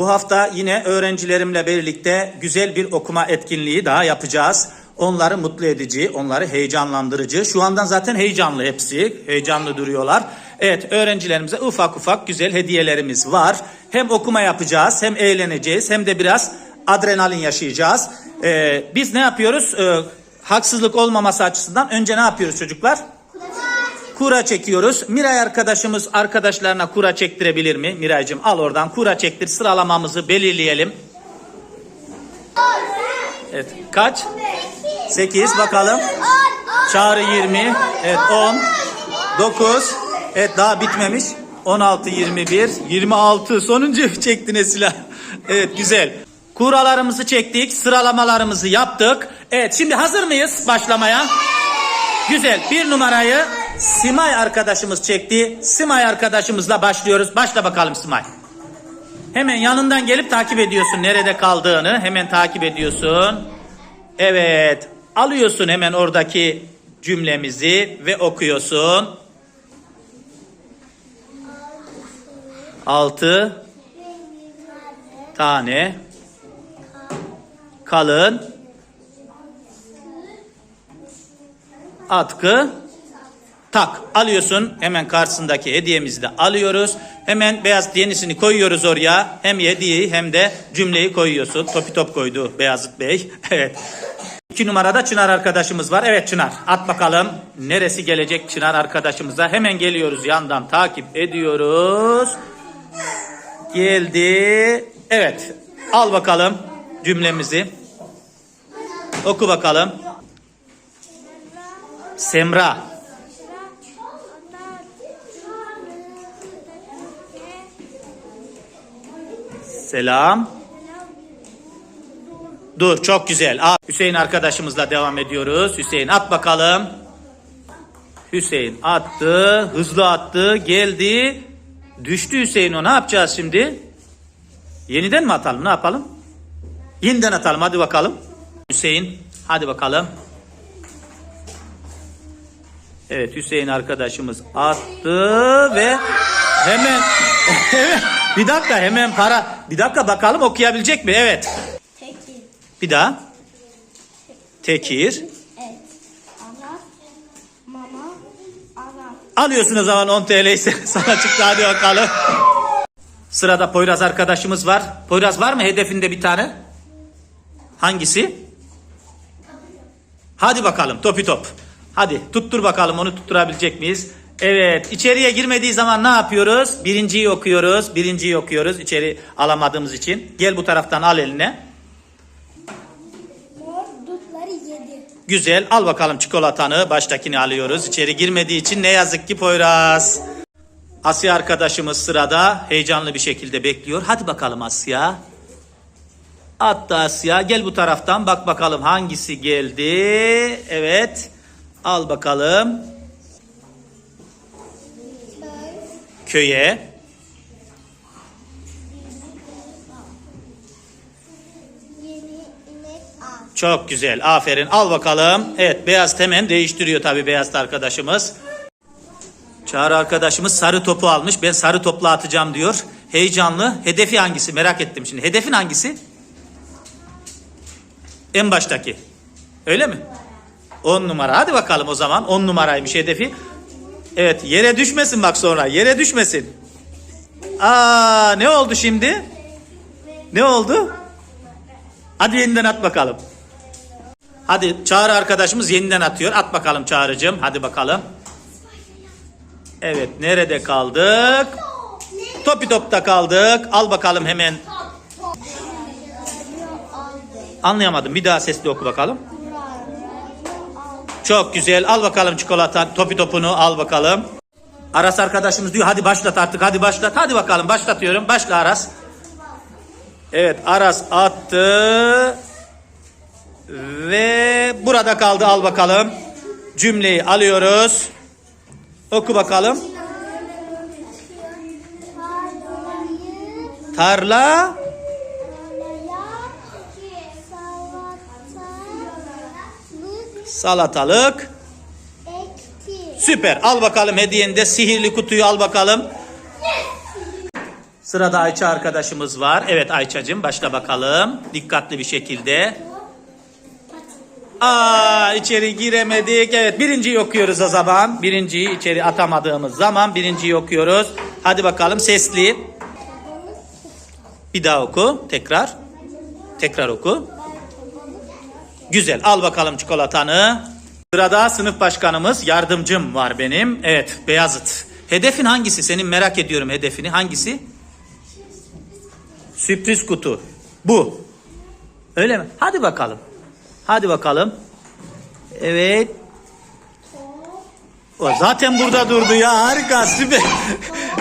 Bu hafta yine öğrencilerimle birlikte güzel bir okuma etkinliği daha yapacağız. Onları mutlu edici, onları heyecanlandırıcı. Şu andan zaten heyecanlı hepsi. Heyecanlı duruyorlar. Evet öğrencilerimize ufak ufak güzel hediyelerimiz var. Hem okuma yapacağız, hem eğleneceğiz, hem de biraz adrenalin yaşayacağız. Ee, biz ne yapıyoruz? Ee, haksızlık olmaması açısından önce ne yapıyoruz çocuklar? Kura çekiyoruz. Miray arkadaşımız arkadaşlarına kura çektirebilir mi? Miraycığım al oradan kura çektir. Sıralamamızı belirleyelim. Evet. Kaç? 8 bakalım. Çağrı 20. Evet 10. 9. Evet daha bitmemiş. 16, 21, 26. Sonuncu çekti Nesila. Evet güzel. Kuralarımızı çektik. Sıralamalarımızı yaptık. Evet şimdi hazır mıyız başlamaya? Güzel. Bir numarayı Simay arkadaşımız çekti. Simay arkadaşımızla başlıyoruz. Başla bakalım Simay. Hemen yanından gelip takip ediyorsun nerede kaldığını. Hemen takip ediyorsun. Evet. Alıyorsun hemen oradaki cümlemizi ve okuyorsun. Altı tane kalın atkı tak alıyorsun. Hemen karşısındaki hediyemizi de alıyoruz. Hemen beyaz yenisini koyuyoruz oraya. Hem hediyeyi hem de cümleyi koyuyorsun. Topi top koydu Beyazıt Bey. Evet. İki numarada Çınar arkadaşımız var. Evet Çınar at bakalım. Neresi gelecek Çınar arkadaşımıza? Hemen geliyoruz. Yandan takip ediyoruz. Geldi. Evet al bakalım cümlemizi. Oku bakalım. Semra Selam. Dur çok güzel. Hüseyin arkadaşımızla devam ediyoruz. Hüseyin at bakalım. Hüseyin attı. Hızlı attı. Geldi. Düştü Hüseyin o. Ne yapacağız şimdi? Yeniden mi atalım? Ne yapalım? Yeniden atalım. Hadi bakalım. Hüseyin. Hadi bakalım. Evet Hüseyin arkadaşımız attı ve hemen bir dakika hemen para bir dakika bakalım okuyabilecek mi? Evet. Tekir. Bir daha. Tekir. Et. Ana. Mama. Ana. Alıyorsun o zaman 10 TL ise sana çıktı hadi bakalım. Sırada Poyraz arkadaşımız var. Poyraz var mı hedefinde bir tane? Hangisi? Hadi bakalım topi top. Hadi tuttur bakalım onu tutturabilecek miyiz? Evet içeriye girmediği zaman ne yapıyoruz? Birinciyi okuyoruz. Birinciyi okuyoruz içeri alamadığımız için. Gel bu taraftan al eline. Güzel al bakalım çikolatanı baştakini alıyoruz. İçeri girmediği için ne yazık ki Poyraz. Asya arkadaşımız sırada heyecanlı bir şekilde bekliyor. Hadi bakalım Asya. Attı Asya. Gel bu taraftan bak bakalım hangisi geldi. Evet. Al bakalım. Köye. Çok güzel. Aferin. Al bakalım. Evet beyaz hemen değiştiriyor tabii beyaz arkadaşımız. Çağrı arkadaşımız sarı topu almış. Ben sarı topla atacağım diyor. Heyecanlı. Hedefi hangisi? Merak ettim şimdi. Hedefin hangisi? En baştaki. Öyle mi? 10 numara. Hadi bakalım o zaman. 10 numaraymış hedefi. Evet yere düşmesin bak sonra. Yere düşmesin. Aa ne oldu şimdi? Ne oldu? Hadi yeniden at bakalım. Hadi Çağrı arkadaşımız yeniden atıyor. At bakalım Çağrı'cığım. Hadi bakalım. Evet nerede kaldık? Topi topta kaldık. Al bakalım hemen. Anlayamadım. Bir daha sesli oku bakalım. Çok güzel. Al bakalım çikolata, topi topunu al bakalım. Aras arkadaşımız diyor hadi başlat artık hadi başlat. Hadi bakalım başlatıyorum. Başla Aras. Evet Aras attı. Ve burada kaldı al bakalım. Cümleyi alıyoruz. Oku bakalım. Tarla salatalık. Ekti. Süper. Al bakalım hediyeni de sihirli kutuyu al bakalım. Sırada Ayça arkadaşımız var. Evet Ayça'cığım başla bakalım. Dikkatli bir şekilde. Aa içeri giremedik. Evet birinciyi okuyoruz o zaman. Birinciyi içeri atamadığımız zaman birinciyi okuyoruz. Hadi bakalım sesli. Bir daha oku. Tekrar. Tekrar oku. Güzel. Al bakalım çikolatanı. Sırada sınıf başkanımız, yardımcım var benim. Evet, Beyazıt. Hedefin hangisi? Senin merak ediyorum hedefini. Hangisi? Sürpriz kutu. Bu. Öyle mi? Hadi bakalım. Hadi bakalım. Evet. O zaten burada durdu ya harika süper.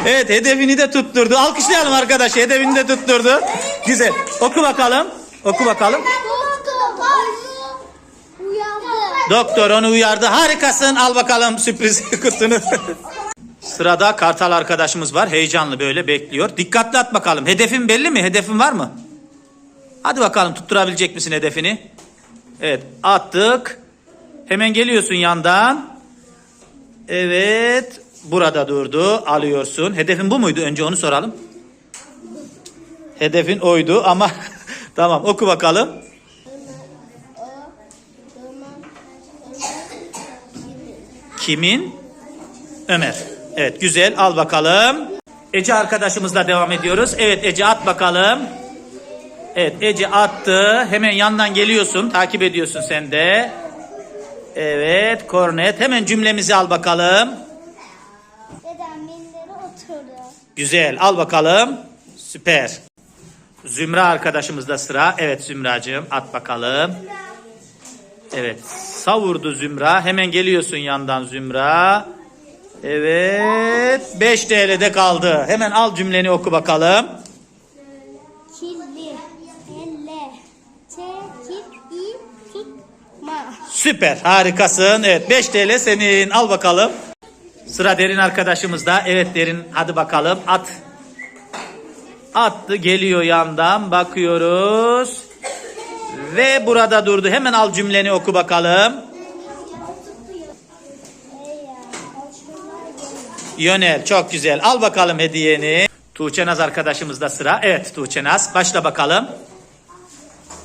evet hedefini de tutturdu. Alkışlayalım arkadaş hedefini de tutturdu. Güzel. Oku bakalım. Oku bakalım. Doktor onu uyardı. Harikasın. Al bakalım sürpriz kutunu. Sırada Kartal arkadaşımız var. Heyecanlı böyle bekliyor. Dikkatli at bakalım. Hedefin belli mi? Hedefin var mı? Hadi bakalım tutturabilecek misin hedefini? Evet attık. Hemen geliyorsun yandan. Evet. Burada durdu. Alıyorsun. Hedefin bu muydu? Önce onu soralım. Hedefin oydu ama tamam oku bakalım. Kimin? Ömer. Evet güzel al bakalım. Ece arkadaşımızla devam ediyoruz. Evet Ece at bakalım. Evet Ece attı. Hemen yandan geliyorsun. Takip ediyorsun sen de. Evet kornet. Hemen cümlemizi al bakalım. Dedem oturdu. Güzel al bakalım. Süper. Zümra arkadaşımızda sıra. Evet Zümracığım at bakalım. Evet savurdu Zümra. Hemen geliyorsun yandan Zümra. Evet 5 TL'de kaldı. Hemen al cümleni oku bakalım. Kirli. Elle. Çekip i tutma. Süper harikasın. Evet 5 TL senin al bakalım. Sıra Derin arkadaşımızda. Evet Derin hadi bakalım at. Attı geliyor yandan bakıyoruz. Ve burada durdu. Hemen al cümleni oku bakalım. Yönel çok güzel. Al bakalım hediyeni. Tuğçe Naz arkadaşımızda sıra. Evet Tuğçe Naz başla bakalım.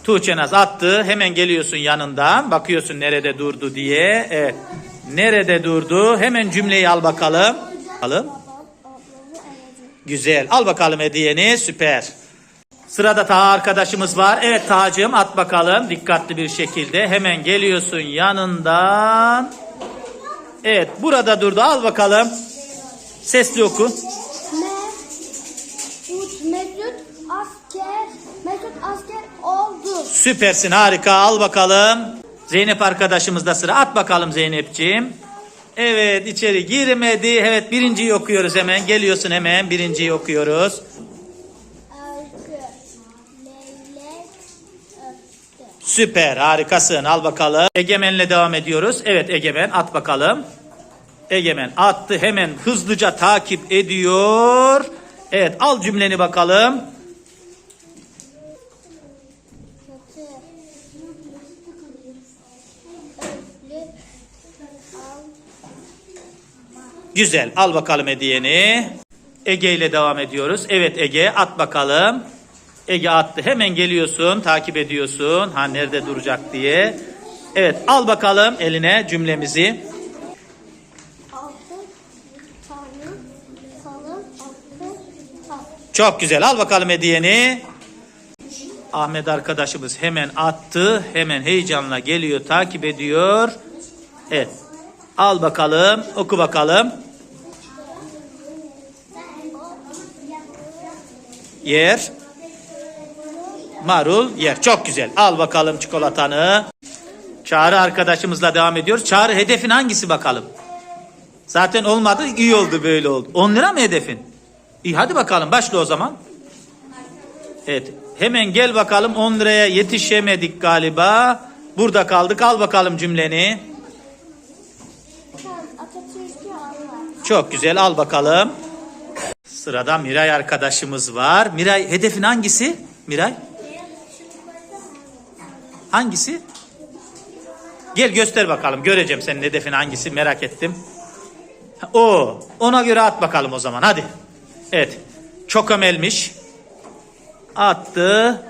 Tuğçe Naz attı. Hemen geliyorsun yanından. Bakıyorsun nerede durdu diye. Evet. Nerede durdu? Hemen cümleyi al bakalım. Alın. Güzel. Al bakalım hediyeni. Süper. Sırada Taha arkadaşımız var. Evet Taha'cığım at bakalım. Dikkatli bir şekilde. Hemen geliyorsun yanından. Evet burada durdu. Al bakalım. Sesli oku. Mesut, Mesut asker, Mesut asker oldu. Süpersin harika al bakalım. Zeynep arkadaşımız da sıra at bakalım Zeynepciğim. Evet içeri girmedi. Evet birinciyi okuyoruz hemen. Geliyorsun hemen birinciyi okuyoruz. Süper harikasın al bakalım. Egemen'le devam ediyoruz. Evet Egemen at bakalım. Egemen attı hemen hızlıca takip ediyor. Evet al cümleni bakalım. Güzel. Al bakalım hediyeni. Ege ile devam ediyoruz. Evet Ege at bakalım. Ege attı. Hemen geliyorsun. Takip ediyorsun. Ha nerede duracak diye. Evet al bakalım eline cümlemizi. Çok güzel. Al bakalım hediyeni. Ahmet arkadaşımız hemen attı. Hemen heyecanla geliyor. Takip ediyor. Evet. Al bakalım. Oku bakalım. Yer. Marul yer. Çok güzel. Al bakalım çikolatanı. Çağrı arkadaşımızla devam ediyoruz. Çağrı hedefin hangisi bakalım? Zaten olmadı. iyi oldu böyle oldu. 10 lira mı hedefin? İyi hadi bakalım başla o zaman. Evet. Hemen gel bakalım 10 liraya yetişemedik galiba. Burada kaldık. Al bakalım cümleni. Çok güzel al bakalım. Sırada Miray arkadaşımız var. Miray hedefin hangisi? Miray? Hangisi? Gel göster bakalım. Göreceğim senin hedefin hangisi merak ettim. O. Ona göre at bakalım o zaman hadi. Evet. Çokomelmiş. Attı.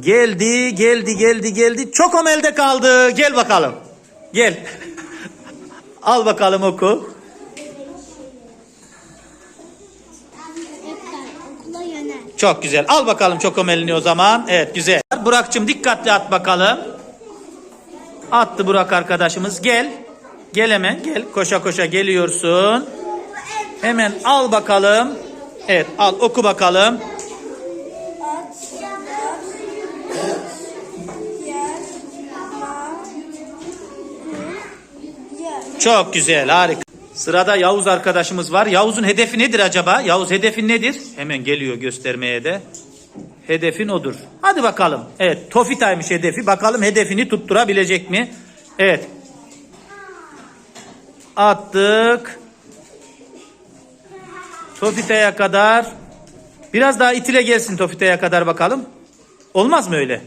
Geldi, geldi, geldi, geldi. Çokomelde kaldı. Gel bakalım. Gel. Al bakalım oku. Çok güzel. Al bakalım çokomelini o zaman. Evet güzel. Burak'cığım dikkatli at bakalım. Attı Burak arkadaşımız. Gel. Gel hemen gel. Koşa koşa geliyorsun. Hemen al bakalım. Evet al oku bakalım. Çok güzel harika. Sırada Yavuz arkadaşımız var. Yavuz'un hedefi nedir acaba? Yavuz hedefin nedir? Hemen geliyor göstermeye de. Hedefin odur. Hadi bakalım. Evet Tofita'ymış hedefi. Bakalım hedefini tutturabilecek mi? Evet. Attık. Tofita'ya kadar. Biraz daha itile gelsin Tofita'ya kadar bakalım. Olmaz mı öyle?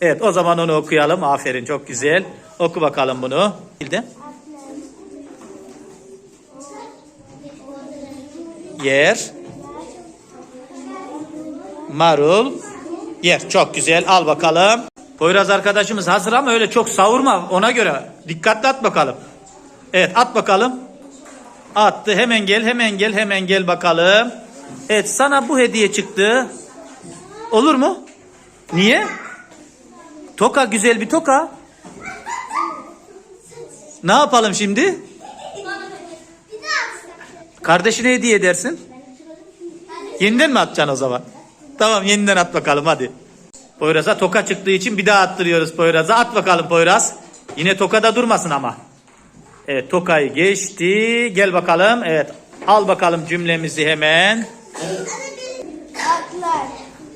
Evet o zaman onu okuyalım. Aferin çok güzel. Oku bakalım bunu. Bildi. Yer. Marul. Yer. Çok güzel. Al bakalım. Poyraz arkadaşımız hazır ama öyle çok savurma ona göre. Dikkatli at bakalım. Evet at bakalım. Attı. Hemen gel, hemen gel, hemen gel bakalım. Evet sana bu hediye çıktı. Olur mu? Niye? Toka güzel bir toka. Ne yapalım şimdi? Kardeşine hediye edersin. Yeniden mi atacaksın o zaman? Tamam yeniden at bakalım hadi. Poyraz'a toka çıktığı için bir daha attırıyoruz Poyraz'a. At bakalım Poyraz. Yine tokada durmasın ama. Evet tokayı geçti. Gel bakalım. Evet al bakalım cümlemizi hemen. Atlar.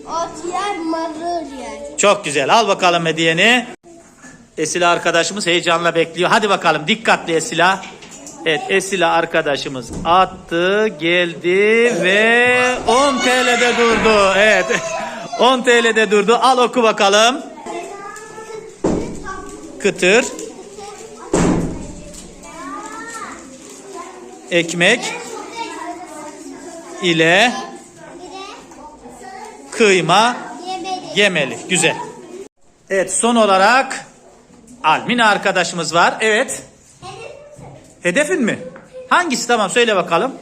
Ot yer, marul yer. Çok güzel. Al bakalım hediyeni. Esila arkadaşımız heyecanla bekliyor. Hadi bakalım dikkatli Esila. Evet Esila arkadaşımız attı, geldi ve 10 TL'de durdu. Evet. 10 TL'de durdu. Al oku bakalım. Kıtır. Ekmek ile kıyma Yemeli. Güzel. Evet son olarak Almina arkadaşımız var. Evet. Hedefin mi? Hangisi tamam söyle bakalım.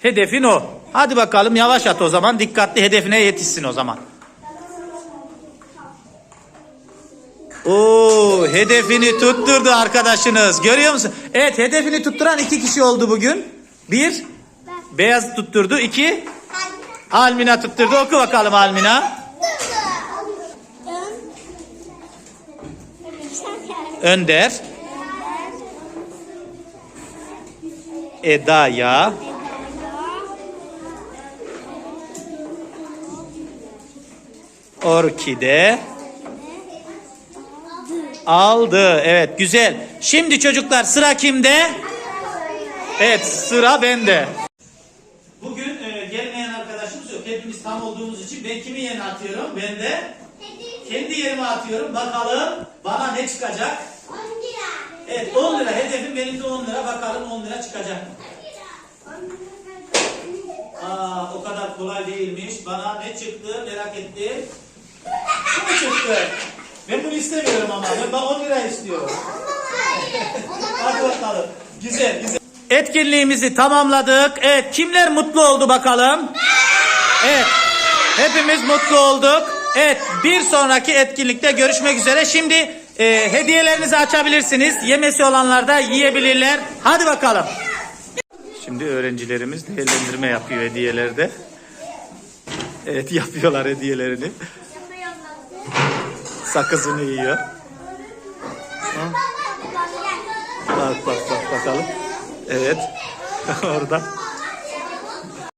Hedefin o. Hadi bakalım yavaş at o zaman. Dikkatli hedefine yetişsin o zaman. Oo, hedefini tutturdu arkadaşınız. Görüyor musun? Evet, hedefini tutturan iki kişi oldu bugün. Bir, beyaz tutturdu. İki, Almina tutturdu. Oku bakalım Almina. Önder, Eda'ya, Orkide aldı. Evet güzel. Şimdi çocuklar sıra kimde? Evet sıra bende. Bugün e, gelmeyen arkadaşımız yok. Hepimiz tam olduğumuz için ben kimi yerine atıyorum? Ben de kendi yerime atıyorum. Bakalım bana ne çıkacak? Evet 10 lira. Hedefim benim de 10 lira. Bakalım 10 lira çıkacak mı? Aa o kadar kolay değilmiş. Bana ne çıktı merak ettim. Bu mu çıktı? Ben bunu istemiyorum ama. Ben bana 10 lira istiyorum. Hadi bakalım. Güzel güzel. Etkinliğimizi tamamladık. Evet kimler mutlu oldu bakalım? Evet. Hepimiz mutlu olduk. Evet bir sonraki etkinlikte görüşmek üzere. Şimdi e, hediyelerinizi açabilirsiniz. Yemesi olanlar da yiyebilirler. Hadi bakalım. Şimdi öğrencilerimiz değerlendirme yapıyor hediyelerde. Evet yapıyorlar hediyelerini. Sakızını yiyor. Bak bak bak bakalım. Evet. Orada.